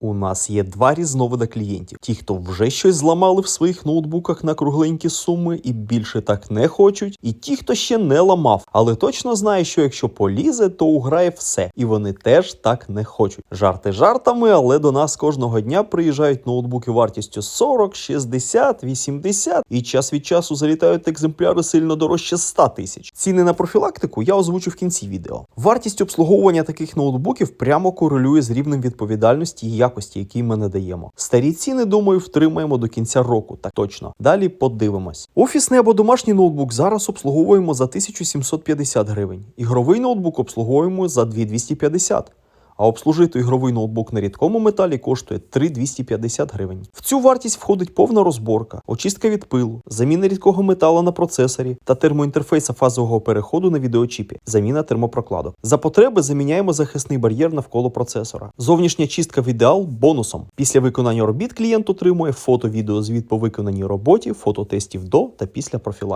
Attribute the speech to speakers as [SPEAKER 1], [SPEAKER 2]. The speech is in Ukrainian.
[SPEAKER 1] У нас є два різновида клієнтів: ті, хто вже щось зламали в своїх ноутбуках на кругленькі суми і більше так не хочуть, і ті, хто ще не ламав, але точно знає, що якщо полізе, то уграє все, і вони теж так не хочуть. Жарти жартами, але до нас кожного дня приїжджають ноутбуки вартістю 40, 60, 80, і час від часу залітають екземпляри сильно дорожче 100 тисяч. Ціни на профілактику я озвучу в кінці відео. Вартість обслуговування таких ноутбуків прямо корелює з рівнем відповідальності і якості, який ми надаємо. Старі ціни, думаю, втримаємо до кінця року. Так точно. Далі подивимось. Офісний або домашній ноутбук зараз обслуговуємо за 1750 гривень. Ігровий ноутбук обслуговуємо за 2250. А обслужити ігровий ноутбук на рідкому металі коштує 3250 гривень. В цю вартість входить повна розборка, очистка від пилу, заміна рідкого металу на процесорі та термоінтерфейса фазового переходу на відеочіпі, заміна термопрокладок. За потреби заміняємо захисний бар'єр навколо процесора. Зовнішня чистка в ідеал бонусом. Після виконання робіт клієнт отримує фото-відеозвіт по виконаній роботі, фототестів до та після профілактики.